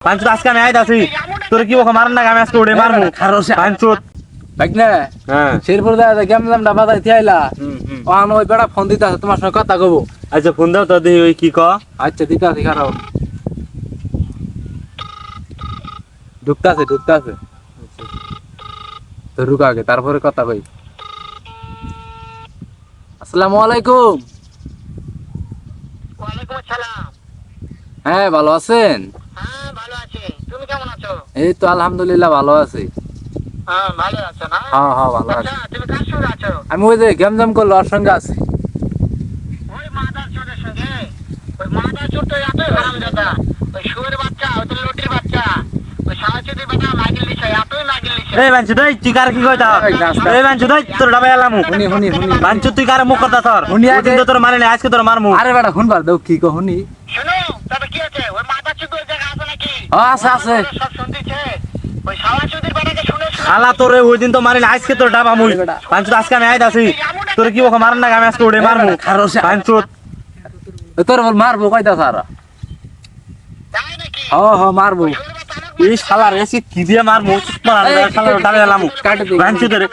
পাঞ্চুত আজকে আমি আইত আছি তোর কি বকা মারান না আমি আজকে উড়ে পাঞ্চুত। না হ্যাঁ। শেরপুর দাদা গেম জাম ডাবা দাই থিয়াইলা ও আনো ওই বেড়া ফোন দিতে তোমার সঙ্গে কথা কব আচ্ছা ফোন দাও তো দেখি ওই কি ক আচ্ছা দিতে আছে খারাপ। ঢুকতাছে ঢুকতাছে। তো রুক আগে তারপরে কথা কই। আসসালামু আলাইকুম। ওয়ালাইকুম আসসালাম। হ্যাঁ ভালো আছেন হ্যাঁ ভালো আছি তুমি কেমন আছো এই তো আলহামদুলিল্লাহ ভালো আছি। হ্যাঁ ভালো আছো না? হ্যাঁ হ্যাঁ ভালো আছি। আচ্ছা তুমি কার সঙ্গে আছো? আমি ওই যে গেম জাম করল ওর সঙ্গে আছি। ওই মাদার চোরের সঙ্গে? ওই মাদার চোর তো এতই হারাম ওই শুয়ের বাচ্চা ওই তো লুটির বাচ্চা। ওই সাহায্যের বাচ্চা নাগিল লিখা এতই নাগিল লিখা এই বাঞ্চুত এই তুই কার কি কইতা? এই তোর তুই কার মুখ করতা তোর তোর আজকে তোর মারমু। আরে বেটা শুনবার দেও কি কহনি শুনো তবে কি আছে ওই মাদার চোর ওই জায়গা আছে নাকি ও, আছে, আছে। ওরা সব শুনতেছে ওই সাহায্যের বাড়াকে শালা তোরে ওই দিন তো মারি নাই আজকে তোর ডাবা মুই পাঞ্চুত আজকে আমি আইত আছি তোর কি বকা মারান না আমি আজকে উড়ে মারমু পাঞ্চুত। এ তোর বল মারবো কয়টা সারা হ হ মারবো। এই শালা রে কি দিয়ে মারমু মারান এই, শালা ডাবা এলামু। কাটে দে। পাঞ্চুত রে